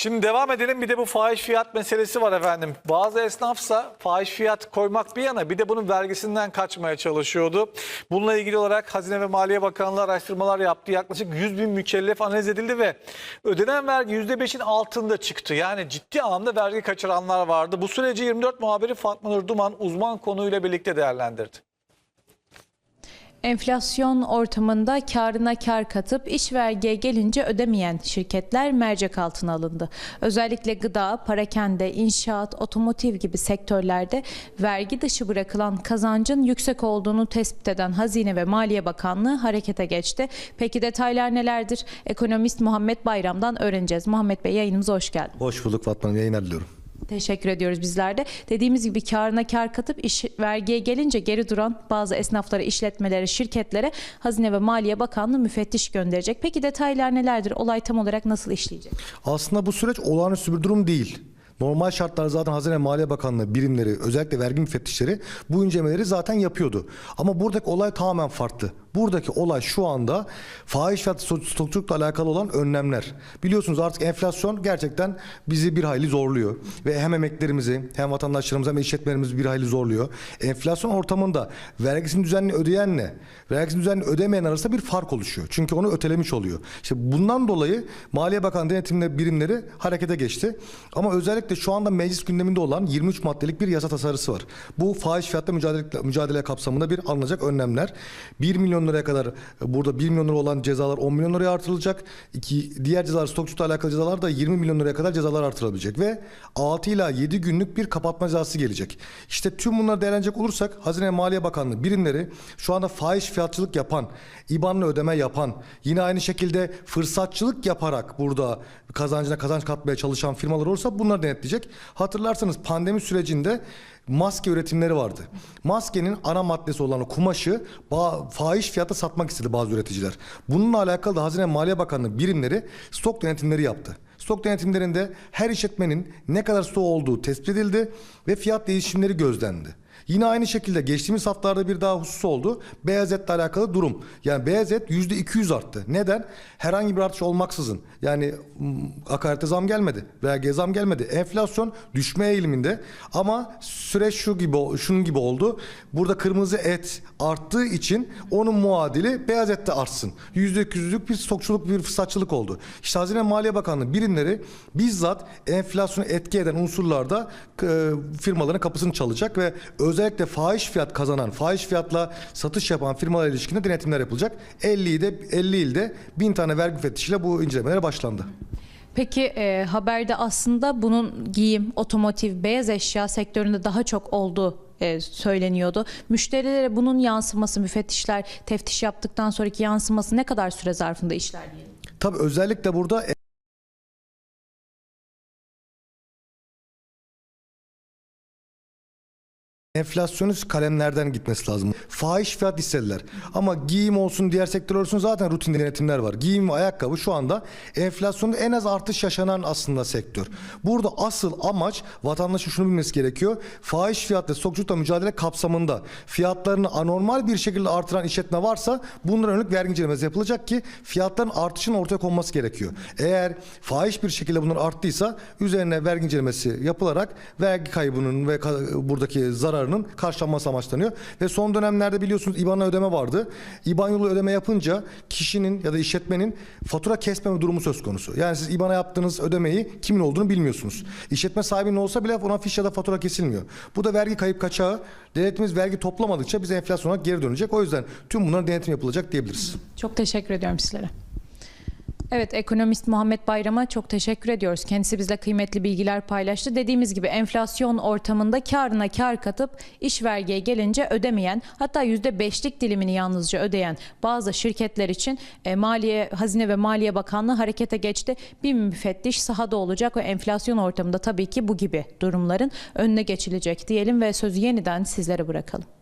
Şimdi devam edelim. Bir de bu fahiş fiyat meselesi var efendim. Bazı esnafsa fahiş fiyat koymak bir yana bir de bunun vergisinden kaçmaya çalışıyordu. Bununla ilgili olarak Hazine ve Maliye Bakanlığı araştırmalar yaptı. Yaklaşık 100 bin mükellef analiz edildi ve ödenen vergi %5'in altında çıktı. Yani ciddi anlamda vergi kaçıranlar vardı. Bu süreci 24 muhabiri Fatma Nur Duman uzman konuyla birlikte değerlendirdi. Enflasyon ortamında karına kar katıp iş vergiye gelince ödemeyen şirketler mercek altına alındı. Özellikle gıda, parakende, inşaat, otomotiv gibi sektörlerde vergi dışı bırakılan kazancın yüksek olduğunu tespit eden Hazine ve Maliye Bakanlığı harekete geçti. Peki detaylar nelerdir? Ekonomist Muhammed Bayram'dan öğreneceğiz. Muhammed Bey yayınımıza hoş geldin. Hoş bulduk Fatma Hanım. Yayınlar diliyorum. Teşekkür ediyoruz bizler de. Dediğimiz gibi karına kar katıp iş vergiye gelince geri duran bazı esnaflara, işletmelere, şirketlere Hazine ve Maliye Bakanlığı müfettiş gönderecek. Peki detaylar nelerdir? Olay tam olarak nasıl işleyecek? Aslında bu süreç olağanüstü bir durum değil. Normal şartlarda zaten Hazine Maliye Bakanlığı birimleri, özellikle vergi müfettişleri bu incelemeleri zaten yapıyordu. Ama buradaki olay tamamen farklı. Buradaki olay şu anda fahiş fiyat stokçulukla alakalı olan önlemler. Biliyorsunuz artık enflasyon gerçekten bizi bir hayli zorluyor. Ve hem emeklerimizi hem vatandaşlarımızı hem işletmelerimizi bir hayli zorluyor. Enflasyon ortamında vergisini düzenli ödeyenle vergisini düzenli ödemeyen arasında bir fark oluşuyor. Çünkü onu ötelemiş oluyor. İşte bundan dolayı Maliye Bakanlığı denetimle birimleri harekete geçti. Ama özellikle şu anda meclis gündeminde olan 23 maddelik bir yasa tasarısı var. Bu fahiş fiyatla mücadele, mücadele kapsamında bir alınacak önlemler. 1 milyon liraya kadar burada 1 milyon lira olan cezalar 10 milyon liraya artırılacak. İki, diğer cezalar stokçulukla alakalı cezalar da 20 milyon liraya kadar cezalar artırılabilecek ve 6 ila 7 günlük bir kapatma cezası gelecek. İşte tüm bunları değerlenecek olursak Hazine Maliye Bakanlığı birimleri şu anda fahiş fiyatçılık yapan, IBAN'la ödeme yapan, yine aynı şekilde fırsatçılık yaparak burada kazancına kazanç katmaya çalışan firmalar olursa bunları denetleyecek. Hatırlarsanız pandemi sürecinde maske üretimleri vardı. Maskenin ana maddesi olan kumaşı ba- fiyata satmak istedi bazı üreticiler. Bununla alakalı da Hazine Maliye Bakanlığı birimleri stok denetimleri yaptı. Stok denetimlerinde her işletmenin ne kadar stok olduğu tespit edildi ve fiyat değişimleri gözlendi. Yine aynı şekilde geçtiğimiz haftalarda bir daha husus oldu. Beyaz etle alakalı durum. Yani beyaz et %200 arttı. Neden? Herhangi bir artış olmaksızın. Yani akaryakıta zam gelmedi. Vergiye zam gelmedi. Enflasyon düşme eğiliminde. Ama süreç şu gibi şunun gibi oldu. Burada kırmızı et arttığı için onun muadili beyaz et de artsın. %200'lük bir stokçuluk bir fırsatçılık oldu. İşte Hazine Maliye Bakanlığı birimleri bizzat enflasyonu etki eden unsurlarda e, firmaların kapısını çalacak ve özellikle fahiş fiyat kazanan, fahiş fiyatla satış yapan firmalar ilişkinde denetimler yapılacak. 50 ilde 50 ilde 1000 tane vergi müfettişiyle bu incelemelere başlandı. Peki e, haberde aslında bunun giyim, otomotiv, beyaz eşya sektöründe daha çok olduğu e, söyleniyordu. Müşterilere bunun yansıması, müfettişler teftiş yaptıktan sonraki yansıması ne kadar süre zarfında işler diyelim? Tabii özellikle burada enflasyonist kalemlerden gitmesi lazım. Fahiş fiyat hissediler. Ama giyim olsun diğer sektör olsun zaten rutin denetimler var. Giyim ve ayakkabı şu anda enflasyonda en az artış yaşanan aslında sektör. Burada asıl amaç vatandaşın şunu bilmesi gerekiyor. Fahiş fiyatla stokçulukla mücadele kapsamında fiyatlarını anormal bir şekilde artıran işletme varsa bunlara yönelik vergi incelemesi yapılacak ki fiyatların artışının ortaya konması gerekiyor. Eğer fahiş bir şekilde bunlar arttıysa üzerine vergi incelemesi yapılarak vergi kaybının ve buradaki zararının karşılanması amaçlanıyor. Ve son dönemlerde biliyorsunuz IBAN'a ödeme vardı. IBAN yolu ödeme yapınca kişinin ya da işletmenin fatura kesmeme durumu söz konusu. Yani siz IBAN'a yaptığınız ödemeyi kimin olduğunu bilmiyorsunuz. İşletme sahibinin olsa bile ona fiş ya da fatura kesilmiyor. Bu da vergi kayıp kaçağı. Devletimiz vergi toplamadıkça bize enflasyona geri dönecek. O yüzden tüm bunların denetim yapılacak diyebiliriz. Çok teşekkür ediyorum sizlere. Evet, ekonomist Muhammed Bayram'a çok teşekkür ediyoruz. Kendisi bizle kıymetli bilgiler paylaştı. Dediğimiz gibi enflasyon ortamında karına kar katıp iş vergiye gelince ödemeyen, hatta %5'lik dilimini yalnızca ödeyen bazı şirketler için e, Maliye, Hazine ve Maliye Bakanlığı harekete geçti. Bir müfettiş sahada olacak ve enflasyon ortamında tabii ki bu gibi durumların önüne geçilecek diyelim ve sözü yeniden sizlere bırakalım.